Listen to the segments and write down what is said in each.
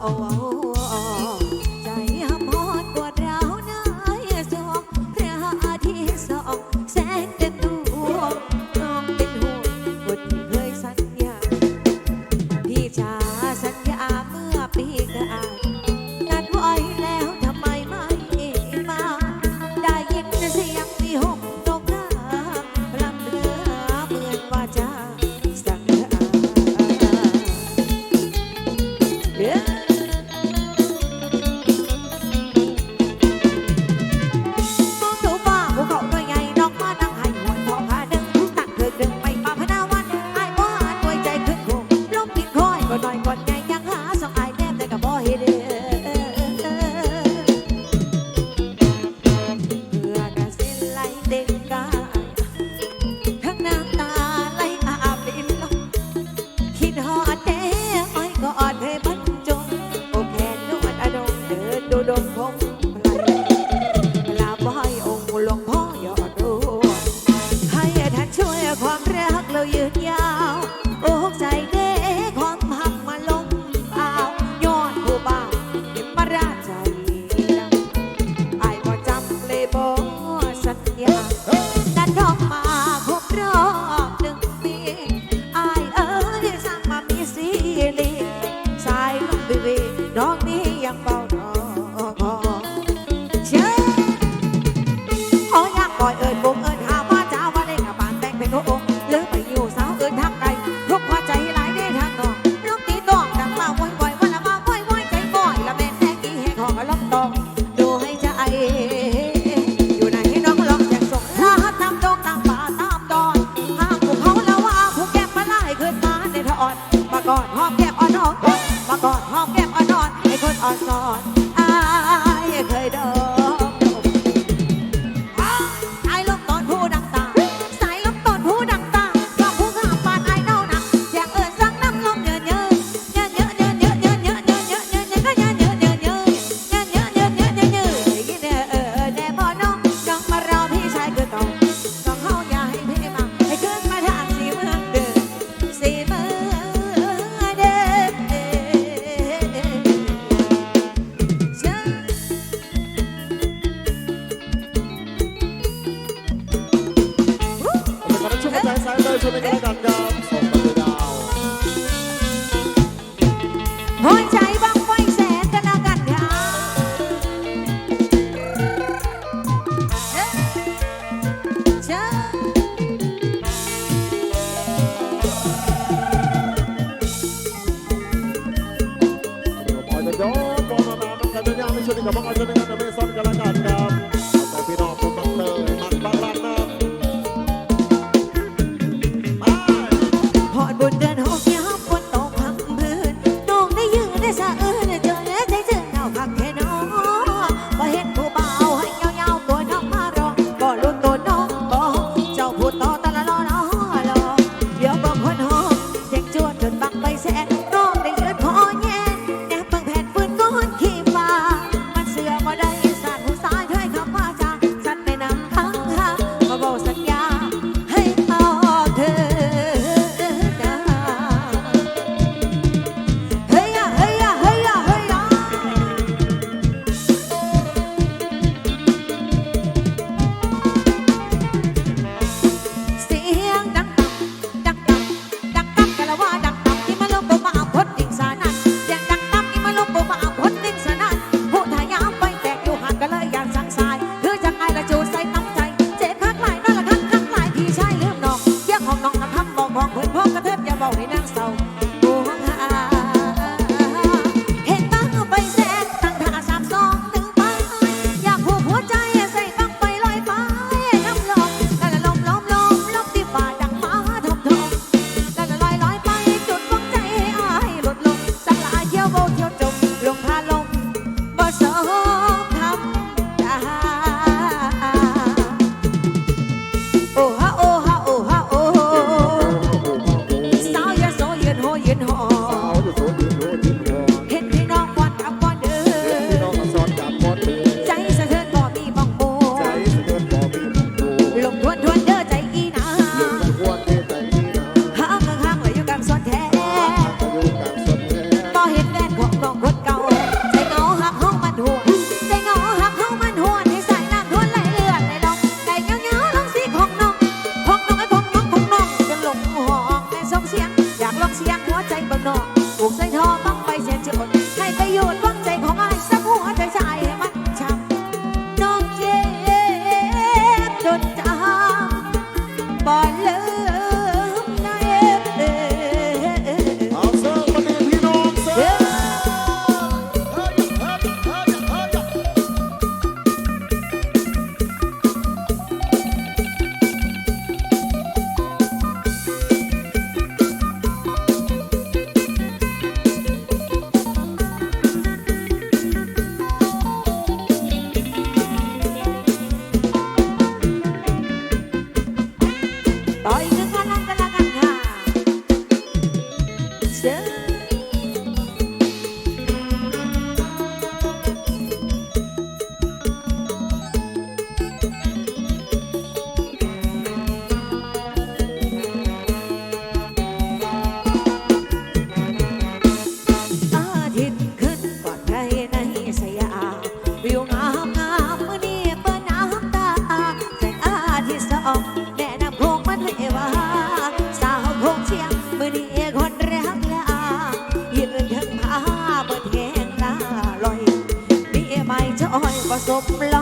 哦哦。 บ่น้อยก่ใหญ่ยังหาสองอัน ছেলেগুলি গান băng quanh sẽ cân nặng cạn gạo Hãy subscribe cho kênh Ghiền Mì Gõ Để không bỏ lỡ những video hấp dẫn tristeza. ศพล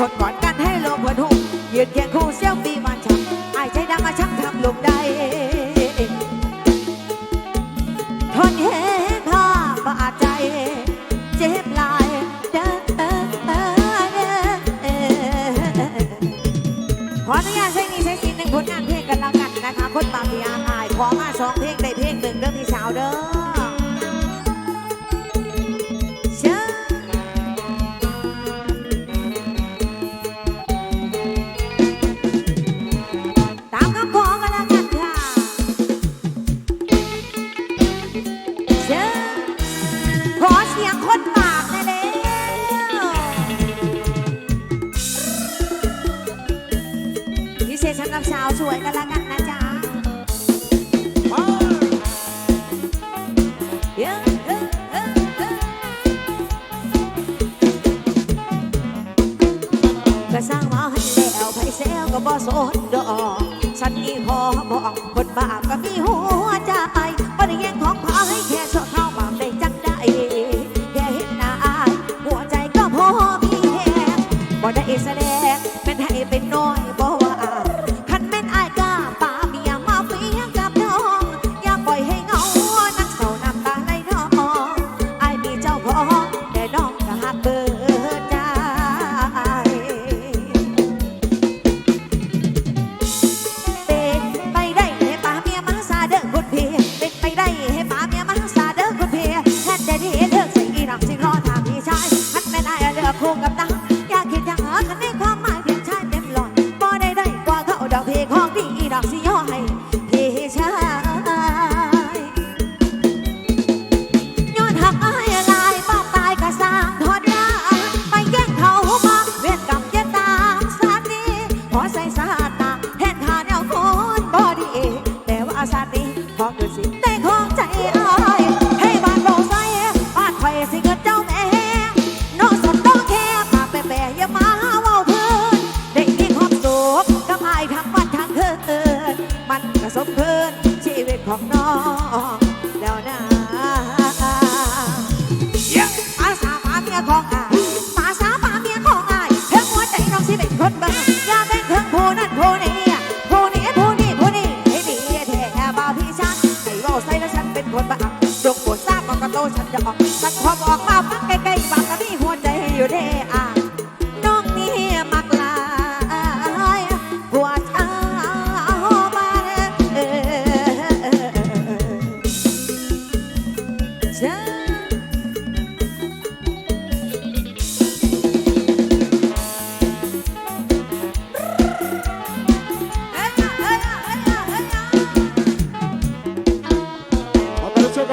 ทนหวานกันให้โลกหัวทุ่มยืนเคียงคู่เซี่ยวปีมันช่างไอ้ใจดังอาช่าทำลงได้ทนเหงผ้าบาดใจ เจ็บลายเด้อเออขออนุญาตใช้นี้ใช้สินหนึ่งผลงานเพลงกันแล้วกันนะคะ คนบางทีอายขอมาสองเพลงได้เพลงหนึ่งเรื่องที่สาวเด้อ กับสาวสวยกันละกันนะจ๊ะยังก็สร้างมาให้แล้วไผแซวก็บ่สนดอก ฉันนี่พอบอกคนบาปก็มีหัวใจ